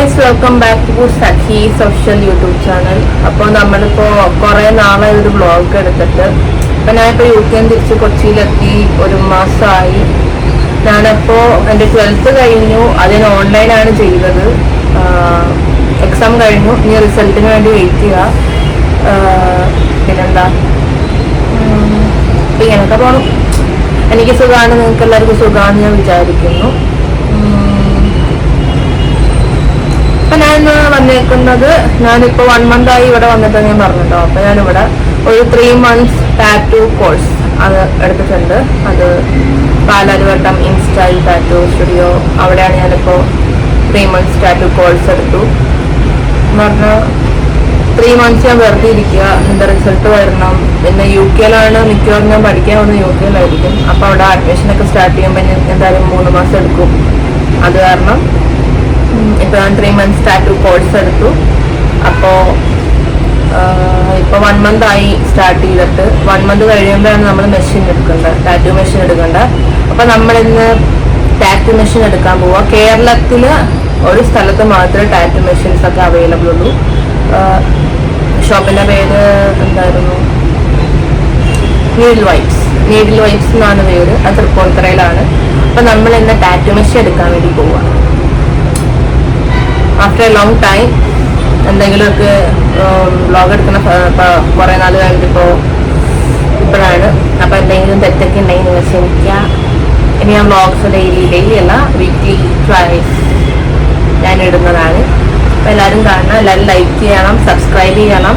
Guys welcome back to Sakhi social YouTube channel അപ്പോൾ നമ്മളിപ്പോൾ കുറേ നാളായി ഒരു ബ്ലോഗ് എടുത്തിട്ട്. അപ്പം ഞാനിപ്പോൾ യു കെ തിരിച്ച് കൊച്ചിയിലെത്തി. ഒരു മാസമായി ഞാനപ്പോൾ എന്റെ ട്വൽത്ത് കഴിഞ്ഞു. അതിന് ഓൺലൈനാണ് ചെയ്തത്. എക്സാം കഴിഞ്ഞു. ഇനി റിസൾട്ടിന് വേണ്ടി വെയിറ്റ് ചെയ്യുക പിന്നെന്താ? ഇങ്ങനത്തെ പോകണം എനിക്ക് സുഖമാണ് നിങ്ങൾക്ക് എല്ലാവർക്കും സുഖമാണെന്ന് ഞാൻ വിചാരിക്കുന്നു. ഇന്ന് വന്നേക്കുന്നത് ഞാനിപ്പോ വൺ മന്ത് ആയി ഇവിടെ വന്നിട്ട് ഞാൻ പറഞ്ഞിട്ടോ അപ്പൊ ഞാനിവിടെ ഒരു ത്രീ മന്ത്സ് ടാറ്റു കോഴ്സ് അത് എടുത്തിട്ടുണ്ട്. അത് പാലാരിവട്ടം ഇൻസ്റ്റൈൽ ടാറ്റു സ്റ്റുഡിയോ അവിടെയാണ് ഞാനിപ്പോ ത്രീ മന്ത്സ് ടാറ്റു കോഴ്സ് എടുത്തു. എന്ന് പറഞ്ഞാൽ ത്രീ മന്ത്സ് ഞാൻ വെറുതെ ഇരിക്കുക. എന്റെ റിസൾട്ട് വരണം? പിന്നെ യു കെയിലാണ് മിക്കവാറും ഞാൻ പഠിക്കാൻ വന്ന് യു കെയിലായിരിക്കും. അപ്പൊ അവിടെ അഡ്മിഷൻ ഒക്കെ സ്റ്റാർട്ട് ചെയ്യുമ്പോൾ എന്തായാലും മൂന്ന് മാസം എടുക്കും. അത് കാരണം ഉം, ഇപ്പൊ ഞാൻ ത്രീ മന്ത്സ് ടാറ്റു കോഴ്സ് എടുത്തു അപ്പോൾ ഇപ്പോൾ വൺ മന്ത് ആയി സ്റ്റാർട്ട് ചെയ്തിട്ട്. വൺ മന്ത് കഴിയുമ്പോഴാണ് നമ്മൾ മെഷീൻ എടുക്കേണ്ടത്. ടാറ്റു മെഷീൻ എടുക്കേണ്ടത്. അപ്പോൾ നമ്മൾ ഇന്ന് ടാറ്റു മെഷീൻ എടുക്കാൻ പോവാ. കേരളത്തിൽ ഒരു സ്ഥലത്ത് മാത്രമേ ടാറ്റു മെഷീൻസ് ഒക്കെ അവൈലബിൾ ഉള്ളൂ. ഷോപ്പിന്റെ പേര് എന്തായിരുന്നു? നീഡിൽ വൈബ്സ് നീഡിൽ വൈബ്സ് എന്നാണ് പേര്. അത് തൃപ്പൂണിത്തറയിലാണ്. അപ്പോൾ നമ്മൾ ഇന്ന് ടാറ്റു മെഷീൻ എടുക്കാൻ വേണ്ടി പോവാ. ആഫ്റ്റർ എ ലോങ് ടൈം എന്തെങ്കിലുമൊക്കെ വ്ളോഗ് എടുക്കുന്ന കുറെ നാൾ കഴിഞ്ഞിട്ടിപ്പോൾ ഇപ്പോഴാണ്. അപ്പൊ എന്തെങ്കിലും തെറ്റൊക്കെ ഉണ്ടെങ്കിൽ നിങ്ങൾ ക്ഷമിക്കുക ഇനി ഞാൻ വ്ളോഗ്സ് ഡെയിലി ഡെയിലി അല്ല വീക്ക്ലി ട്വൈസ് ഞാൻ ഇടുന്നതാണ് അപ്പൊ എല്ലാവരും കാണണം എല്ലാവരും ലൈക്ക് ചെയ്യണം സബ്സ്ക്രൈബ് ചെയ്യണം.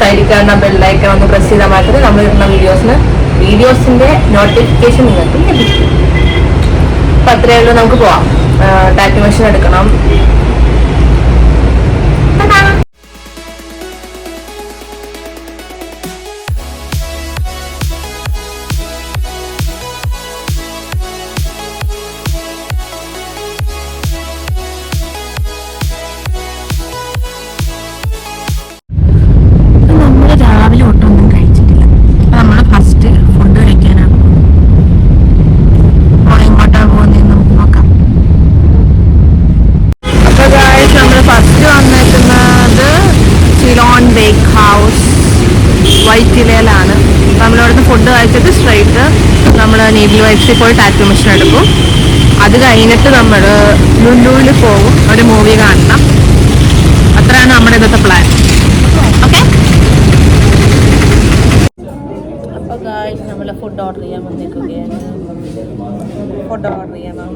സൈഡിൽ കാണുന്ന ബെല്ലൈക്കൺ ഒന്ന് പ്രസ് ചെയ്താൽ മാത്രമേ നമ്മൾ ഇടുന്ന വീഡിയോസിന് വീഡിയോസിന്റെ നോട്ടിഫിക്കേഷൻ നിങ്ങൾക്ക് ലഭിക്കും. അപ്പൊ അത്രയേ ഉള്ളൂ നമുക്ക് പോവാം. ടാറ്റു മെഷീൻ എടുക്കണം. സിലോൺ ബേക്ക് ഹൗസ് വൈറ്റിലയിലാണ് നമ്മളിവിടുന്ന് ഫുഡ് കഴിച്ചിട്ട് സ്ട്രൈറ്റ് നമ്മൾ നേബിൾ വൈറ്റ്സിൽ പോയി ടാറ്റു മെഷീൻ എടുക്കും. അത് കഴിഞ്ഞിട്ട് നമ്മൾ ലുലുവിൽ പോകും ഒരു മൂവി കാണണം. അത്രയാണ് നമ്മുടെ ഇന്നത്തെ പ്ലാൻ ഓക്കെ അപ്പോൾ നമ്മൾ ഫുഡ് ഓർഡർ ചെയ്യാൻ വന്നിരിക്കുകയാണ് ഫുഡ് ഓർഡർ ചെയ്യണം.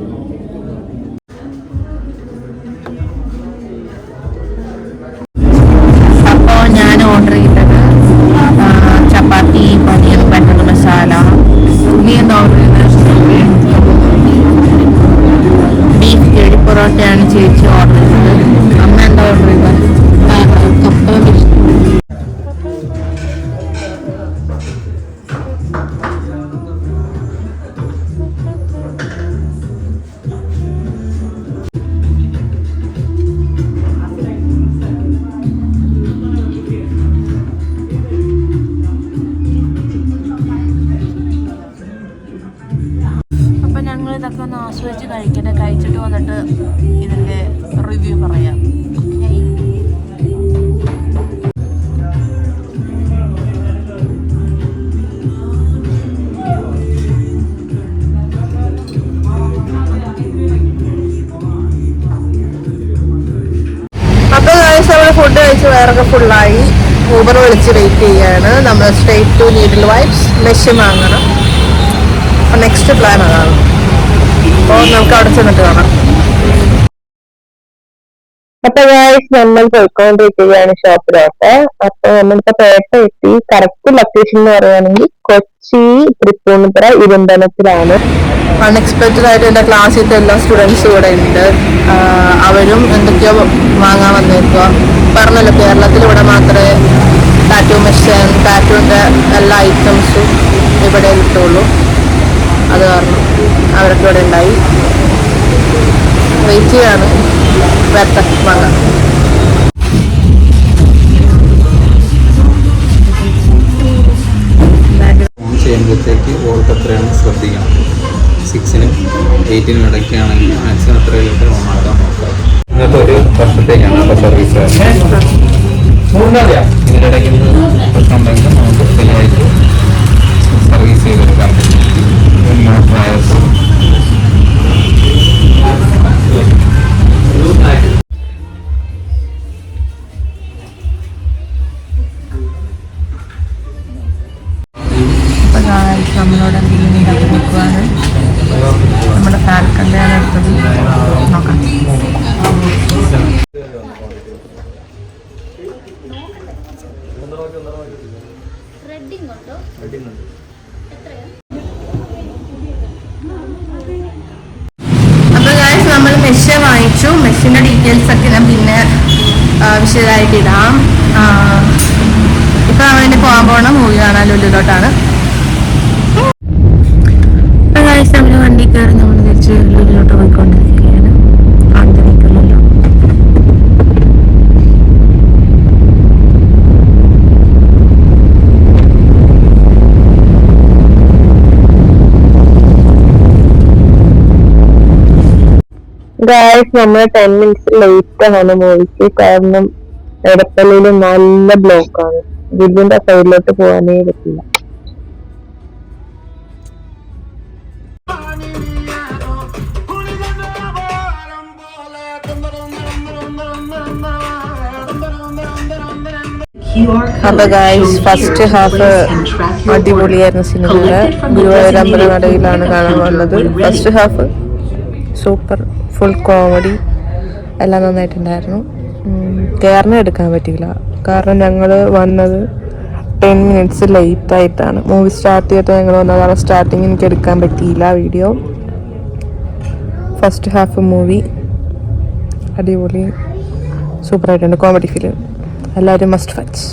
ഇതൊക്കെ ഒന്ന് ആസ്വദിച്ച് കഴിക്കട്ടെ. കഴിച്ചിട്ട് വന്നിട്ട് ഇതിന്റെ റിവ്യൂ പറയാം. ഫുഡ് കഴിച്ച് വേറൊക്കെ ഫുള്ളായി ഊബർ വിളിച്ച് വെയിറ്റ് ചെയ്യാണ്. നമ്മൾ straight to needle vibes machine വാങ്ങണം. നെക്സ്റ്റ് പ്ലാൻ അതാണ്. നമുക്ക് അവിടെ ചെന്നിട്ട് കാണാം. അപ്പൊ ഗായ്സ് നമ്മൾ പോയിക്കൊണ്ടിരിക്കുകയാണ് ഷോപ്പിലോട്ട്. അപ്പൊ നമ്മളിപ്പോ പേട്ട എത്തി. കറക്റ്റ് ലൊക്കേഷൻ എന്ന് പറയുകയാണെങ്കിൽ കൊച്ചി തൃപ്പൂണിത്തുറ ഇരുമ്പനത്തിലാണ് അൺഎക്സ്പെക്റ്റഡ് ആയിട്ട് എന്റെ ക്ലാസ്സിലത്തെ എല്ലാ സ്റ്റുഡൻസും ഇവിടെ ഉണ്ട്. അവരും എന്തൊക്കെയോ വാങ്ങാൻ വന്നേക്കുക പറഞ്ഞല്ലോ കേരളത്തിൽ ഇവിടെ മാത്രമേ ടാറ്റു മെഷീൻ ടാറ്റൂന്റെ എല്ലാ ഐറ്റംസും ഇവിടെ കിട്ടുള്ളൂ. അത് കാരണം അവരൊക്കെ ഇവിടെ ഉണ്ടായി. വെയിറ്റ് ചെയ്യാണ്. വരട്ടെ വാങ്ങാം. ചെയ്യുമ്പോഴത്തേക്ക് വോൾട്ട് എത്രയാണ് ശ്രദ്ധിക്കണം. സിക്സിനും എയ്റ്റിനും ഇടയ്ക്കാണെങ്കിൽ മാക്സിമം എത്ര കിലോമീറ്റർ ഓൺ ആക്കാൻ നോക്കുക ഇന്നത്തെ ഒരു വർഷത്തേക്കാണ് അപ്പോൾ സർവീസ് guys, നമ്മളോട് എന്തെങ്കിലും ഉണ്ടാക്കി നിൽക്കുവാണ്. നമ്മുടെ ഫാൽക്കന്റെ അടുത്തത് നോക്കാം. ത്രെഡിങ് ഉണ്ടോ നമ്മൾ മെഷീൻ വാങ്ങിച്ചു മെഷീന്റെ ഡീറ്റെയിൽസ് ഒക്കെ ഞാൻ പിന്നെ വിശദമായിട്ട് ഇടാം. ഇപ്പൊ അവന് പോകാൻ പോണ മൂവി കാണാൻ ലുലുലോട്ടാണ് ഗായ്സ് നമ്മൾ വണ്ടി കയറി നമ്മൾ പോയിക്കൊണ്ടിരിക്കുകയാണ്. നമ്മൾ ടെൻ മിനിറ്റ്സ് ലേറ്റ് ആണ് മൂവിക്ക് കാരണം എടപ്പള്ളിയിൽ നല്ല ബ്ലോക്കാണ് വീടിന്റെ സൈഡിലോട്ട് പോകാനേ പറ്റില്ല. അപ്പൊ ഗായ്സ് ഫസ്റ്റ് ഹാഫ് അടിപൊളിയായിരുന്നു സിനിമയുടെ ഗുരുവായൂർ അമ്പലനടയിലാണ് കാണാൻ വന്നത്. First half super full comedy എല്ലാം നന്നായിട്ടുണ്ടായിരുന്നു. കയറിനെ എടുക്കാൻ പറ്റിയില്ല. കാരണം ഞങ്ങൾ വന്നത് ടെൻ മിനിറ്റ്സ് ലേറ്റ് ആയിട്ടാണ്. മൂവി സ്റ്റാർട്ട് ചെയ്തിട്ട് ഞങ്ങൾ വന്നത് കാരണം സ്റ്റാർട്ടിങ് എനിക്ക് എടുക്കാൻ പറ്റിയില്ല വീഡിയോ ഫസ്റ്റ് ഹാഫ് മൂവി അടിപൊളി. സൂപ്പറായിട്ടുണ്ട് കോമഡി ഫിലിം എല്ലാവരും must watch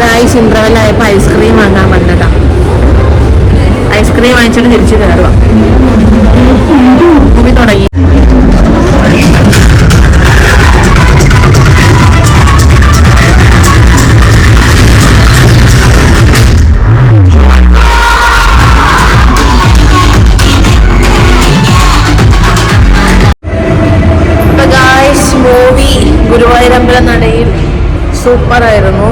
guys ice cream വാങ്ങാൻ വന്നതാ ഐസ്ക്രീം വാങ്ങിച്ചിട്ട് തിരിച്ചു കയറുക തുടങ്ങി ഗുരുവായൂരമ്പലം നടയിൽ സൂപ്പർ ആയിരുന്നു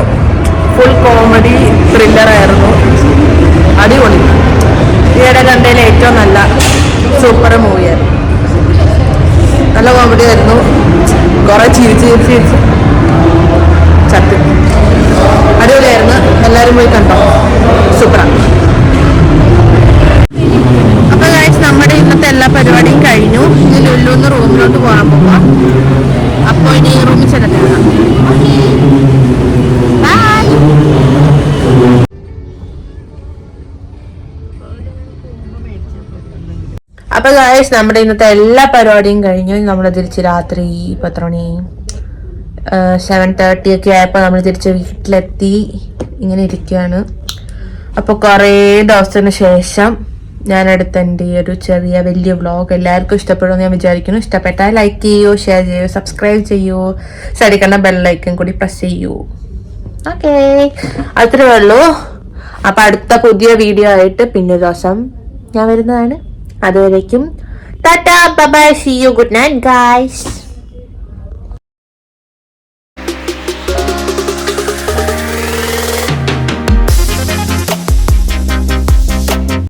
ഫുൾ കോമഡി ത്രില്ലർ ആയിരുന്നു. അടിപൊളി. ഈയിടെ കണ്ടതിൽ ഏറ്റവും നല്ല സൂപ്പർ മൂവിയായിരുന്നു നല്ല കോമഡി ആയിരുന്നു. കുറെ ചിരിച്ച് ചിരിച്ച് ചിരിച്ച് ഗായ്സ് നമ്മുടെ ഇന്നത്തെ എല്ലാ പരിപാടിയും കഴിഞ്ഞു. നമ്മൾ തിരിച്ച് രാത്രി പത്ര മണി സെവൻ തേർട്ടി ഒക്കെ ആയപ്പോൾ നമ്മൾ തിരിച്ച് വീട്ടിലെത്തി. ഇങ്ങനെ ഇരിക്കുകയാണ് അപ്പോൾ കുറേ ദിവസത്തിന് ശേഷം ഞാൻ എടുത്ത എന്റെ ഒരു ചെറിയ വലിയ വ്ളോഗ് എല്ലാവർക്കും ഇഷ്ടപ്പെടുമെന്ന് ഞാൻ വിചാരിക്കുന്നു. ഇഷ്ടപ്പെട്ടാൽ ലൈക്ക് ചെയ്യൂ ഷെയർ ചെയ്യൂ സബ്സ്ക്രൈബ് ചെയ്യൂ. സൈഡിൽ ബെല്ലൈക്കൻ കൂടി പ്രസ് ചെയ്യൂ. ഓക്കേ അത്രേ ഉള്ളൂ. അപ്പം അടുത്ത പുതിയ വീഡിയോ ആയിട്ട് പിന്നെ ദിവസം ഞാൻ വരുന്നതാണ്. അതുവരേക്കും. Tata bye see you good night guys.